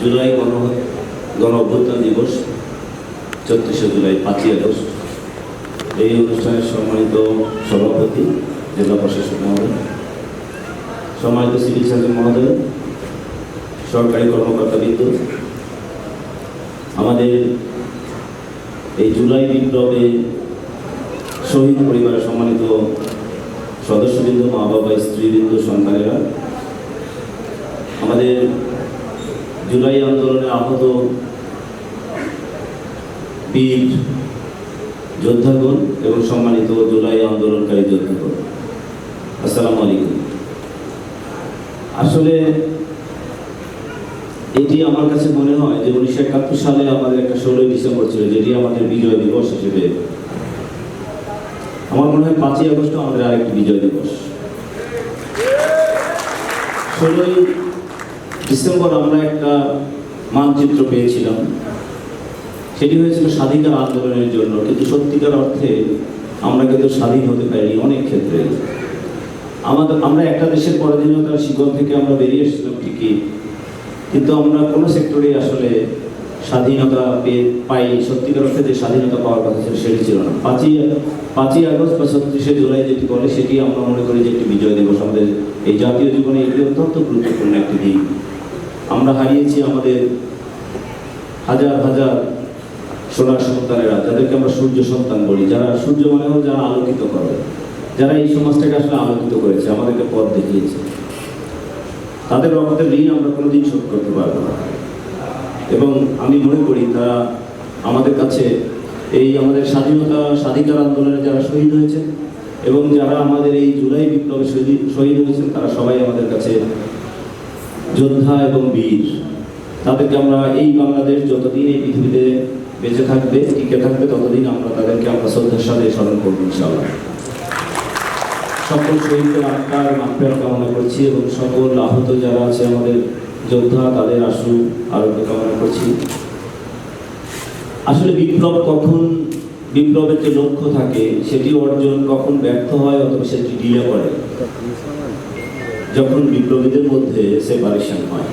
জুলাই গণ গণ অভ্যুত্থান দিবস, চব্বিশে জুলাই, পাঁচই আগস্ট। এই অনুষ্ঠানের সম্মানিত সভাপতি, জেলা প্রশাসক মহোদয়, সম্মানিত সিভিল সার্জন মহোদয়, সরকারি কর্মকর্তা কর্মকর্তাবৃন্দ। আমাদের এই জুলাই বিপ্লবে শহীদ পরিবারের সম্মানিত সদস্যবৃন্দ মা বাবা স্ত্রীবৃন্দ, সন্তানেরা, আমাদের জুলাই আন্দোলনে আহত বীর যোদ্ধাগণ এবং সম্মানিত জুলাই আন্দোলনকারী যোদ্ধাগণ। আসসালামু আলাইকুম। আসলে এটি আমার কাছে মনে হয় যে উনিশশো একাত্তর সালে আমাদের একটা ষোলোই ডিসেম্বর ছিল, যেটি আমাদের বিজয় দিবস হিসেবে। আমার মনে হয় পাঁচই আগস্ট আমাদের আরেকটি বিজয় দিবস। ষোলোই ডিসেম্বর আমরা একটা মানচিত্র পেয়েছিলাম। সেটি হয়েছিল স্বাধীনতার আন্দোলনের জন্য, কিন্তু সত্যিকার অর্থে আমরা কিন্তু স্বাধীন হতে পারিনি অনেক ক্ষেত্রে। আমাদের, আমরা একটা দেশের পরাধীনতার শিকল থেকে আমরা বেরিয়ে এসেছিলাম ঠিকই, কিন্তু আমরা কোনো সেক্টরে আসলে স্বাধীনতা পেয়ে পাই সত্যিকার অর্থে যে স্বাধীনতা পাওয়ার কথা ছিল সেটি ছিল না। পাঁচই পাঁচই আগস্ট বা ছত্রিশে জুলাই যেটি বলে, সেটি আমরা মনে করি যে একটি বিজয় দিবস। আমাদের এই জাতীয় জীবনে এটি অত্যন্ত গুরুত্বপূর্ণ একটি দিন। আমরা হারিয়েছি আমাদের হাজার হাজার সোনার সন্তানেরা, যাদেরকে আমরা সূর্য সন্তান বলি, যারা সূর্য মানে হল যারা আলোকিত করে, যারা এই সমাজটাকে আসলে আলোকিত করেছে, আমাদেরকে পথ দেখিয়েছে। তাদের রক্তের ঋণ আমরা কোনোদিন শোধ করতে পারব না। এবং আমি মনে করি তারা আমাদের কাছে এই আমাদের স্বাধীনতা স্বাধিকার আন্দোলনে যারা শহীদ হয়েছে এবং যারা আমাদের এই জুলাই বিপ্লবে শহীদ হয়েছেন, তারা সবাই আমাদের কাছে যোদ্ধা এবং বীর। তাদেরকে আমরা এই বাংলাদেশ যতদিন এই পৃথিবীতে বেঁচে থাকবে, টিকে থাকবে, ততদিন আমরা তাদেরকে আমরা শ্রদ্ধার সাথে স্মরণ করব, ইনশাআল্লাহ। সকল শহীদদের আত্মার মাফের কামনা করছি এবং সকল আহত যারা আছে আমাদের যোদ্ধা, তাদের আশু, আরোগ্য কামনা করছি। আসলে বিপ্লব কখন বিপ্লবের যে লক্ষ্য থাকে, সেটি অর্জন কখন ব্যর্থ হয় অথবা সেটি ডিলে করে? যখন বিপ্লবীদের মধ্যে সেপারেশন হয়,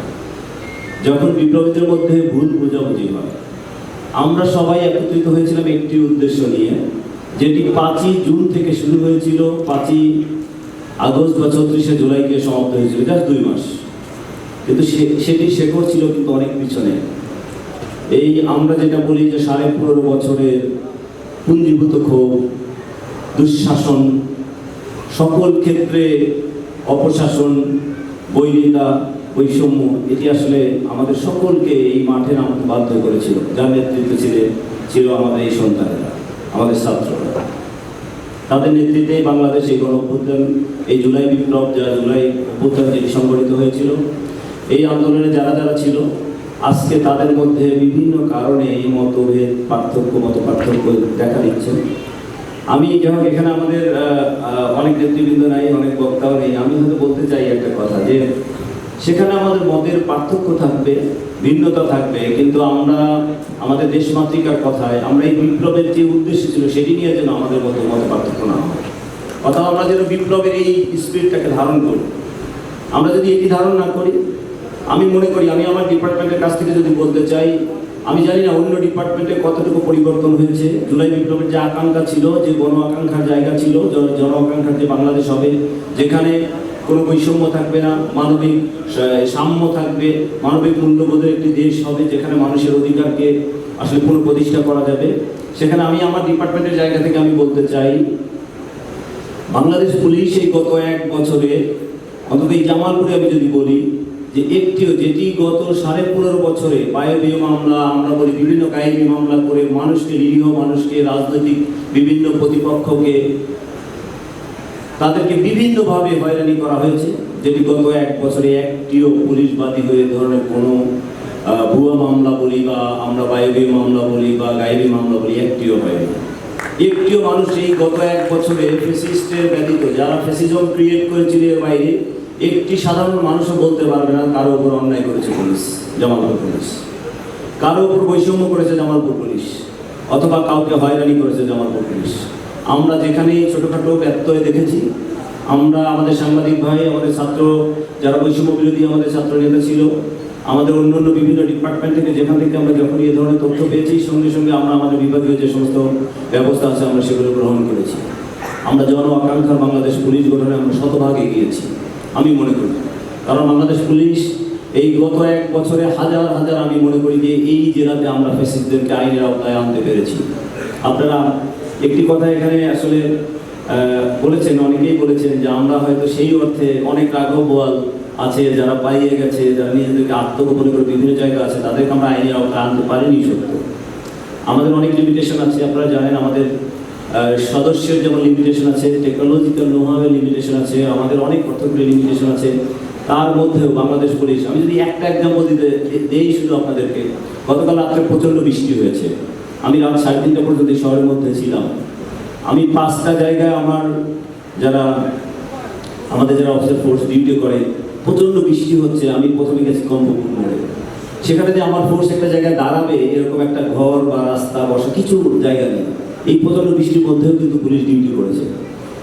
যখন বিপ্লবীদের মধ্যে ভুল বোঝাবুঝি হয়, আমরা সবাই একত্রিত হয়েছিলাম একটি উদ্দেশ্য নিয়ে, যেটি পাঁচই জুন থেকে শুরু হয়েছিল, পাঁচই আগস্ট বা ছত্রিশে জুলাই গিয়ে সমাপ্ত হয়েছিল, জাস্ট দুই মাস। কিন্তু সেটি শেকড় ছিল কিন্তু অনেক পিছনে। এই আমরা যেটা বলি যে সাড়ে পনেরো বছরের পুঞ্জীভূত ক্ষোভ, দুঃশাসন, সকল ক্ষেত্রে অপশাসন বৈরিতা বৈষম্য, এটি আসলে আমাদের সকলকে এই মাঠে নামতে বাধ্য করেছিল। যার নেতৃত্বে ছিলেন, ছিল আমাদের এই সন্তানেরা, আমাদের ছাত্ররা। তাদের নেতৃত্বেই বাংলাদেশ এই গণ অভ্যুত্থান এই জুলাই বিপ্লব যা জুলাই অভ্যুত্থান যেটি সংগঠিত হয়েছিল, এই আন্দোলনে যারা যারা ছিল, আজকে তাদের মধ্যে বিভিন্ন কারণে এই মতভেদ, পার্থক্য মত পার্থক্য দেখা দিচ্ছে। আমি যখন এখানে আমাদের অনেক নেতৃবৃন্দ নাই, অনেক বক্তাও নেই, আমি হয়তো বলতে চাই একটা কথা যে সেখানে আমাদের মতের পার্থক্য থাকবে, ভিন্নতা থাকবে, কিন্তু আমরা আমাদের দেশমাতৃকার কথায়, আমরা এই বিপ্লবের যে উদ্দেশ্য ছিল সেটি নিয়ে যেন আমাদের মধ্যে মত পার্থক্য না হয়। অথবা আমরা যেন বিপ্লবের এই স্পিরিটটাকে ধারণ করি। আমরা যদি এটি ধারণ না করি, আমি মনে করি, আমি আমার ডিপার্টমেন্টের কাছ থেকে যদি বলতে চাই আমি জানি না অন্য ডিপার্টমেন্টে কতটুকু পরিবর্তন হয়েছে। জুলাই বিপ্লবের যে আকাঙ্ক্ষা ছিল, যে গণ আকাঙ্ক্ষার জায়গা ছিল, জন- আকাঙ্ক্ষার যে বাংলাদেশ হবে, যেখানে কোনো বৈষম্য থাকবে না, মানবিক সাম্য থাকবে, মানবিক মূল্যবোধের একটি দেশ হবে, যেখানে মানুষের অধিকারকে আসলে পুনঃপ্রতিষ্ঠা করা যাবে। সেখানে আমি আমার ডিপার্টমেন্টের জায়গা থেকে আমি বলতে চাই, বাংলাদেশ পুলিশ এই গত এক বছরে, অন্তত এই জামালপুরে আমি যদি বলি যে একটিও যেটি গত সাড়ে পনেরো বছরে বায়বীয় মামলা, আমরা বলি বিভিন্ন কাহিনী মামলা করে মানুষকে, নিরীহ মানুষকে, রাজনৈতিক বিভিন্ন প্রতিপক্ষকে তাদেরকে বিভিন্নভাবে হয়রানি করা হয়েছে। যেটি গত এক বছরে একটিও পুলিশ বাদী হয়ে ধরনের কোনো ভুয়া মামলা বলি বা আমরা বায়বীয় মামলা বলি বা গায়েবী মামলা বলি, একটিও হয়নি। একটিও মানুষ এই গত এক বছরে ফেসিস্টের ব্যতীত, যারা ফেসিজম ক্রিয়েট করেছিল এর বাইরে একটি সাধারণ মানুষও বলতে পারবে না কারও উপর অন্যায় করেছে পুলিশ, জামালপুর পুলিশ। কারও উপর বৈষম্য করেছে জামালপুর পুলিশ, অথবা কাউকে হয়রানি করেছে জামালপুর পুলিশ। আমরা যেখানেই ছোটোখাটো ব্যত্যয় দেখেছি, আমরা আমাদের সাংবাদিক ভাই, আমাদের ছাত্র, যারা বৈষম্য বিরোধী আমাদের ছাত্র নেতা ছিল, আমাদের অন্যান্য বিভিন্ন ডিপার্টমেন্ট থেকে যেখান থেকে আমরা যখন এই ধরনের তথ্য পেয়েছি, সঙ্গে সঙ্গে আমরা আমাদের বিভাগীয় যে সমস্ত ব্যবস্থা আছে, আমরা সেগুলো গ্রহণ করেছি। আমরা জন আকাঙ্ক্ষার বাংলাদেশ পুলিশ গঠনে আমরা শতভাগ এগিয়েছি। আমি মনে করি। কারণ বাংলাদেশ পুলিশ এই গত এক বছরে হাজার হাজার আমি মনে করি যে এই জেলাতে আমরা ফেসিসদেরকে আইনের আওতায় আনতে পেরেছি। আপনারা একটি কথা এখানে আসলে বলেছেন, অনেকেই বলেছেন যে আমরা হয়তো সেই অর্থে অনেক রাঘব আছে, যারা পাইয়ে গেছে, যারা নিজেদেরকে আত্মগোপন করে বিভিন্ন জায়গা আছে, তাদেরকে আমরা আইনের আওতায় আনতে পারিনি সত্য। আমাদের অনেক লিমিটেশন আছে, আপনারা জানেন, আমাদের সদস্যের যেমন লিমিটেশন আছে টেকনোলজিক্যাল নোহাবের লিমিটেশন আছে, আমাদের অনেক অর্থকরী লিমিটেশন আছে, তার মধ্যেও বাংলাদেশ পুলিশ, আমি যদি একটা এক্সাম্পল দিতে দেই শুধু আপনাদেরকে, গতকাল রাত্রে প্রচণ্ড বৃষ্টি হয়েছে। আমি রাত সাড়ে তিনটা পর্যন্ত শহরের মধ্যে ছিলাম। আমি পাঁচটা জায়গায় আমার যারা, আমাদের যারা অফিসার ফোর্স ডিউটি করে, প্রচণ্ড বৃষ্টি হচ্ছে, আমি প্রথমে গেছি কম্পপুর মোড়ে সেখানে যে আমার ফোর্স একটা জায়গায় দাঁড়াবে, এরকম একটা ঘর বা রাস্তা বসা, কিছু জায়গা নেই। এই প্রচণ্ড বৃষ্টির মধ্যেও কিন্তু পুলিশ ডিউটি করেছে।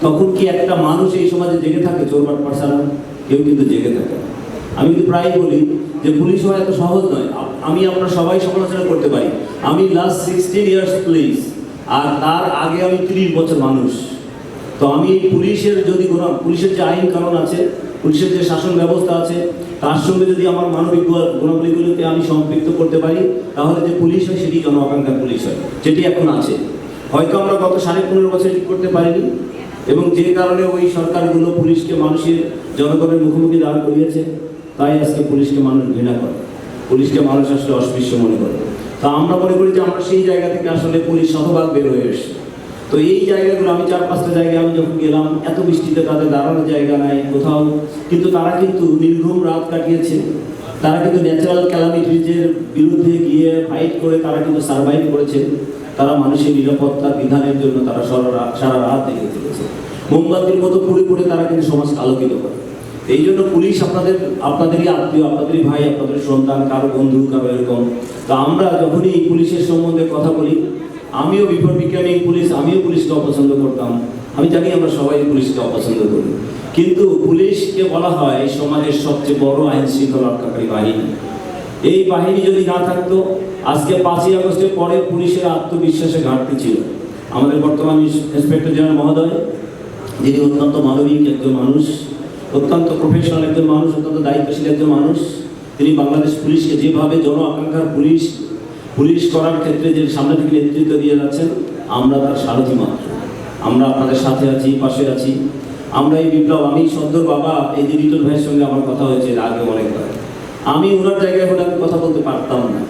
তখন কি একটা মানুষ এই সমাজে জেগে থাকে চোরবাট পাঠানো কেউ কিন্তু জেগে থাকে আমি কিন্তু প্রায় বলি যে পুলিশ হওয়া এত সহজ নয়। আমি আমরা সবাই সমালোচনা করতে পারি। আমি লাস্ট সিক্সটিন ইয়ার্স পুলিশ আর তার আগে আমি তিরিশ বছর মানুষ। তো আমি পুলিশের যদি কোনো, পুলিশের যে আইন কানুন আছে, পুলিশের যে শাসন ব্যবস্থা আছে, তার সঙ্গে যদি আমার মানবিক গুণ- গুণাবলীগুলোকে আমি সম্পৃক্ত করতে পারি, তাহলে যে পুলিশ হয়, সেটি জন আকাঙ্ক্ষার পুলিশ হয়, যেটি এখন আছে। হয়তো আমরা গত সাড়ে পনেরো বছর ঠিক করতে পারিনি এবং যে কারণে ওই সরকারগুলো পুলিশকে মানুষের জনগণের মুখোমুখি দাঁড় করিয়েছে, তাই আজকে পুলিশকে মানুষ ঘৃণা করে। পুলিশকে মানুষ আসলে অস্পৃশ্য মনে করে। তা আমরা মনে করি যে আমরা সেই জায়গা থেকে আসলে পুলিশ শতভাগ বের হয়ে এসেছে। তো এই জায়গাগুলো, আমি চার পাঁচটা জায়গায়, আমি যখন গেলাম, এত বৃষ্টিতে তাদের দাঁড়ানোর জায়গা নাই কোথাও। কিন্তু তারা কিন্তু নির্ঘুম রাত কাটিয়েছে। তারা কিন্তু ন্যাচারাল ক্যালামিটিজের বিরুদ্ধে গিয়ে ফাইট করে তারা কিন্তু সার্ভাইভ করেছে। তারা মানুষের নিরাপত্তা বিধানের জন্য তারা সারা সারা রাত লেগে চলেছে। মোমবাতির মতো পুড়ে পুড়ে তারা কিন্তু সমাজকে আলোকিত করে। এই জন্য পুলিশ আপনাদের আপনাদেরই আত্মীয়, আপনাদেরই ভাই, আপনাদের সন্তান, কারও বন্ধু, কারও এরকম। তো আমরা যখনই পুলিশের সম্বন্ধে কথা বলি, আমিও বিফোর বিজ্ঞানী, পুলিশ আমিও পুলিশকে অপছন্দ করতাম। আমি জানি আমরা সবাই পুলিশকে অপছন্দ করি। কিন্তু পুলিশকে বলা হয় সমাজের সবচেয়ে বড় আইন শৃঙ্খলা রক্ষাকারী বাহিনী। এই বাহিনী যদি না থাকতো, আজকে পাঁচই আগস্টের পরে পুলিশের আত্মবিশ্বাসে ঘাটতি ছিল। আমাদের বর্তমান ইন্সপেক্টর জেনারেল মহোদয়, যিনি অত্যন্ত মানবিক একজন মানুষ, অত্যন্ত প্রফেশনাল একজন মানুষ, অত্যন্ত দায়িত্বশীল একজন মানুষ, তিনি বাংলাদেশ পুলিশকে যেভাবে জন আকাঙ্ক্ষার পুলিশ পুলিশ করার ক্ষেত্রে যে সামনে থেকে নেতৃত্ব দিয়ে যাচ্ছেন, আমরা তার সারথি মাত্র। আমরা আপনাদের সাথে আছি পাশে আছি। আমরা এই বিপ্লব, আমি সদ্য বাবা, এই যে ভাইয়ের সঙ্গে আমার কথা হয়েছে আগে অনেকবার। আমি ওনার জায়গায় হলে আমি কথা বলতে পারতাম না।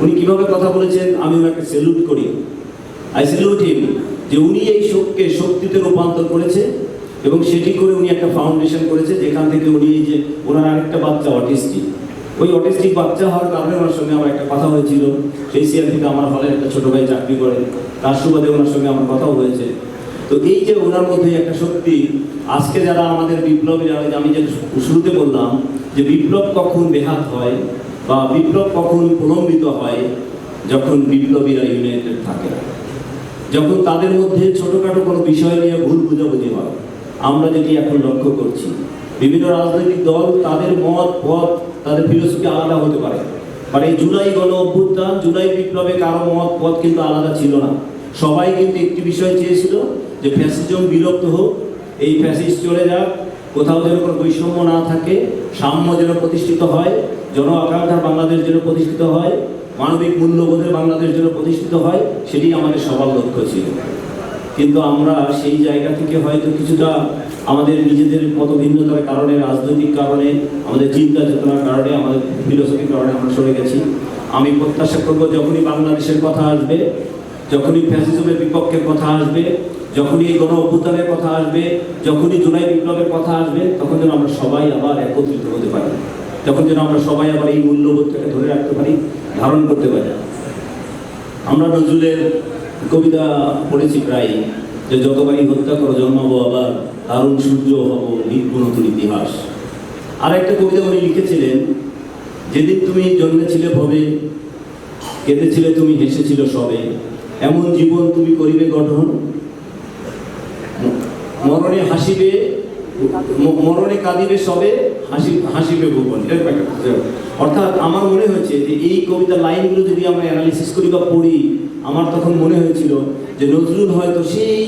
উনি কীভাবে কথা বলেছেন আমি ওনাকে সেলুট করি। আই সেলুট হিম যে উনি এই শোককে শক্তিতে রূপান্তর করেছে এবং সেটি করে উনি একটা ফাউন্ডেশন করেছে যেখান থেকে উনি যে ওনার আরেকটা বাচ্চা অটিস্টিক ওই অটিস্টিক বাচ্চা হওয়ার কারণে ওনার সঙ্গে আমার একটা কথা হয়েছিল। সেই থেকে আমার হলে একটা ছোট ভাই চাকরি করে। তার সুবাদে ওনার সঙ্গে আমার কথাও হয়েছে। তো এই যে ওনার মধ্যে একটা শক্তি, আজকে যারা আমাদের বিপ্লবী যারা আমি যে শুরুতে বললাম যে বিপ্লব কখন বেহাত হয় বা বিপ্লব কখন প্রলম্বিত হয়, যখন বিপ্লবীরা ইউনাইটেড থাকে। যখন তাদের মধ্যে ছোটখাটো কোনো বিষয় নিয়ে ভুল বুঝাবুঝি হয়। আমরা যেটি এখন লক্ষ্য করছি, বিভিন্ন রাজনৈতিক দল তাদের মত, পথ, তাদের ফিলোসফি আলাদা হতে পারে। আর এই জুলাই গণ অভ্যুত্থান, জুলাই বিপ্লবে কারও মত, পথ কিন্তু আলাদা ছিল না। সবাই কিন্তু একটি বিষয় চেয়েছিল যে ফ্যাসিজম বিলুপ্ত হোক, এই ফ্যাসিস্ট চলে যাক কোথাও যেন কোনো বৈষম্য না থাকে, সাম্য যেন প্রতিষ্ঠিত হয় জন আকাঙ্ক্ষার বাংলাদেশ যেন প্রতিষ্ঠিত হয়, মানবিক মূল্যবোধের বাংলাদেশ যেন প্রতিষ্ঠিত হয়, সেটি আমাদের সবার লক্ষ্য ছিল। কিন্তু আমরা সেই জায়গা থেকে হয়তো কিছুটা আমাদের নিজেদের মত ভিন্নতার কারণে, রাজনৈতিক কারণে, আমাদের চিন্তা চেতনার কারণে, আমাদের ফিলোসফির কারণে আমরা সরে গেছি। আমি প্রত্যাশা করব যখনই বাংলাদেশের কথা আসবে, যখনই ফ্যাসিজমের বিপক্ষের কথা আসবে যখনই গণ অভ্যুত্থানের কথা আসবে, যখনই জুলাই বিপ্লবের কথা আসবে, তখন যেন আমরা সবাই আবার একত্রিত হতে পারি। তখন যেন আমরা সবাই আবার এই মূল্যবোধটাকে ধরে রাখতে পারি, ধারণ করতে পারি। আমরা নজরুলের কবিতা পড়েছি প্রায়, যে যতবারই হত্যা করো জন্মাবো আবার, দারুণ সূর্য হব লিখব নতুন ইতিহাস। আর একটা কবিতা উনি লিখেছিলেন, যেদিন তুমি জন্মেছিলে ভবে, কেঁদেছিলে তুমি হেসেছিল সবে, এমন জীবন তুমি করিবে গঠন মরণে হাসিবে মরণে কাঁদিবে সবে হাসি হাসিবে ভুবন এরকম একটা অর্থাৎ আমার মনে হয়েছে যে এই কবিতার লাইনগুলো যদি আমরা অ্যানালিসিস করি বা পড়ি আমার তখন মনে হয়েছিল যে নজরুল হয়তো সেই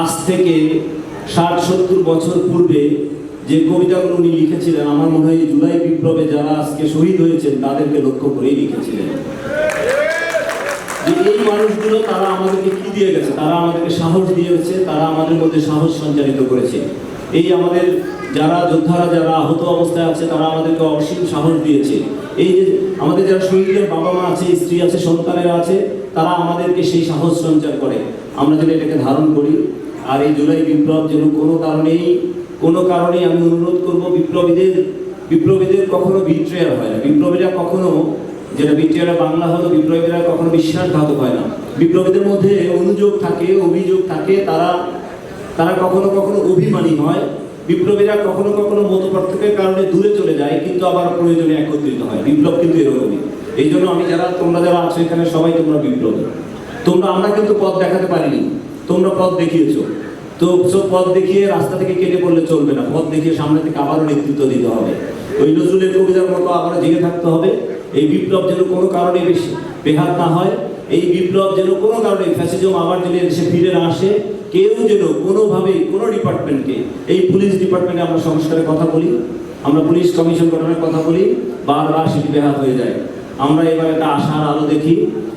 আজ থেকে ষাট সত্তর বছর পূর্বে যে কবিতাগুলো উনি লিখেছিলেন আমার মনে হয় জুলাই বিপ্লবে যারা আজকে শহীদ হয়েছেন তাদেরকে লক্ষ্য করেই লিখেছিলেন। যে এই মানুষগুলো তারা আমাদেরকে কি দিয়ে গেছে? তারা আমাদেরকে সাহস দিয়েছে, তারা আমাদের মধ্যে সাহস সঞ্চারিত করেছে। এই আমাদের যারা যোদ্ধারা, যারা আহত অবস্থায় আছে, তারা আমাদেরকে অসীম সাহস দিয়েছে। এই যে আমাদের যারা শহীদের বাবা মা আছে, স্ত্রী আছে, সন্তানেরা আছে, তারা আমাদেরকে সেই সাহস সঞ্চার করে। আমরা যেন এটাকে ধারণ করি, আর এই জুলাই বিপ্লব যেন কোনো কারণেই কোনো কারণেই আমি অনুরোধ করব, বিপ্লবীদের বিপ্লবীদের কখনো বিট্রেয়ার হয় না। বিপ্লবীরা কখনো যেটা বিটিআর বাংলা হলো বিপ্লবীরা কখনো বিশ্বাসঘাতক হয় না। বিপ্লবীদের মধ্যে অনুযোগ থাকে, অভিযোগ থাকে, তারা তারা কখনো কখনো অভিমানী হয়। বিপ্লবীরা কখনো কখনো মত পার্থক্যের কারণে দূরে চলে যায়, কিন্তু আবার প্রয়োজনে একত্রিত হয়। বিপ্লব কিন্তু এরকমই। এই জন্য আমি যারা, তোমরা যারা আছো এখানে, সবাই তোমরা বিপ্লবী। তোমরা, আমরা কিন্তু পথ দেখাতে পারিনি। তোমরা পথ দেখিয়েছো। তো সব পথ দেখিয়ে রাস্তা থেকে কেটে পড়লে চলবে না। পথ দেখিয়ে সামনে থেকে আবারও নেতৃত্ব দিতে হবে। ওই নজরুলের কবিতার মতো আবারও জেগে থাকতে হবে। এই বিপ্লব যেন কোনো কারণে বেশি বেহাত না হয়, এই বিপ্লব যেন কোনো কারণে ফ্যাসিজম আবার যদি দেশে ফিরে না আসে, কেউ যেন কোনোভাবেই কোনো ডিপার্টমেন্টকে, এই পুলিশ ডিপার্টমেন্টে আমরা সংস্কারের কথা বলি, আমরা পুলিশ কমিশন গঠনের কথা বলি, বারবার সেটি বেহাত হয়ে যায়। আমরা এবার একটা আশার আলো দেখি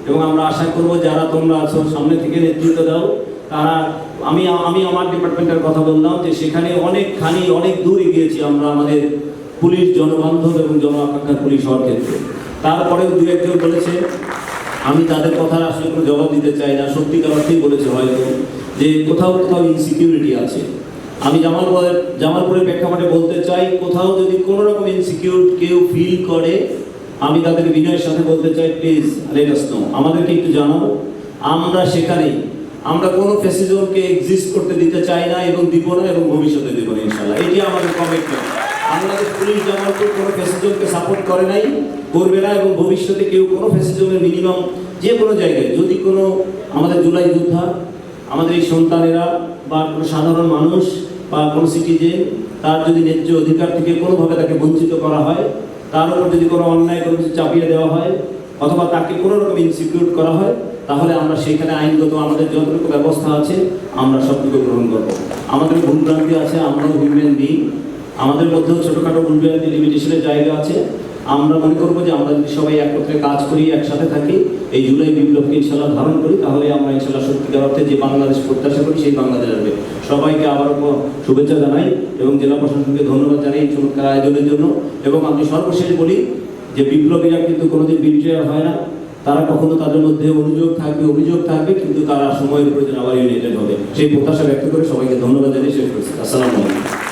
এবং আমরা আশা করব যারা তোমরা আছো, সামনে থেকে নেতৃত্ব দাও, তারা, আমি আমি আমার ডিপার্টমেন্টের কথা বললাম যে সেখানে অনেকখানি, অনেক দূর এগিয়েছি আমরা আমাদের পুলিশ, জনবান্ধব এবং জন আকাঙ্ক্ষার পুলিশ হওয়ার ক্ষেত্রে। তারপরেও দু একজন বলেছে, আমি তাদের কথা আসলে কোনো জবাব দিতে চাই না, সত্যিকার অর্থেই বলেছে হয়তো, যে কোথাও কোথাও ইনসিকিউরিটি আছে। আমি জামালপুরের জামালপুরের প্রেক্ষাপটে বলতে চাই, কোথাও যদি কোনো রকম ইনসিকিউর কেউ ফিল করে, আমি তাদের বিনয়ের সাথে বলতে চাই প্লিজ লেট আমাদেরকে একটু জানাও। আমরা সেখানেই। আমরা কোনো ফ্যাসিজমকে এক্সিস্ট করতে দিতে চাই না এবং দিব না এবং ভবিষ্যতে দেবো না ইনশাল্লাহ এটি আমাদের কমিটমেন্ট বাংলাদেশ পুলিশ জামালপুর কোনো ফ্যাসিজমকে সাপোর্ট করে নাই, করবে না এবং ভবিষ্যতে কেউ কোনো ফ্যাসিজমের মিনিমাম যে কোনো জায়গায়, যদি কোনো আমাদের জুলাই যোদ্ধা, আমাদের এই সন্তানেরা বা কোনো সাধারণ মানুষ বা কোনো সিটিজেন তার যদি ন্যায্য অধিকার থেকে কোনোভাবে তাকে বঞ্চিত করা হয়, তার উপর যদি কোনো অন্যায় কোনো কিছু চাপিয়ে দেওয়া হয়, অথবা তাকে কোনো রকম ইনসিকিউর করা হয়, তাহলে আমরা সেখানে আইনগত আমাদের যতটুকু ব্যবস্থা আছে, আমরা সবটুকু গ্রহণ করব। আমাদের ভুলভ্রান্তি আছে আমরাও হিউম্যান বিং আমাদের মধ্যেও ছোটোখাটো ভুলভ্রান্তি লিমিটেশনের জায়গা আছে। আমরা মনে করব যে আমরা যদি সবাই একত্রে কাজ করি, একসাথে থাকি, এই জুলাই বিপ্লবকে ইনশাল্লাহ ধারণ করি, তাহলে আমরা ইনশাল্লাহ সত্যিকার অর্থে যে বাংলাদেশ প্রত্যাশা করি, সেই বাংলাদেশ আসবে। সবাইকে আবারও শুভেচ্ছা জানাই এবং জেলা প্রশাসনকে ধন্যবাদ জানাই এই চমৎকার আয়োজনের জন্য। এবং আমি সর্বশেষ বলি যে বিপ্লবীরা কিন্তু কোনোদিন বিট্রেয়ার হয় না। তারা কখনো তাদের মধ্যে অনুযোগ থাকবে, অভিযোগ থাকবে, কিন্তু তারা সময়ের প্রয়োজন আবার ইউনাইটেড হবে। সেই প্রত্যাশা ব্যক্ত করে সবাইকে ধন্যবাদ জানিয়ে শেষ করছি। আসসালামু আলাইকুম।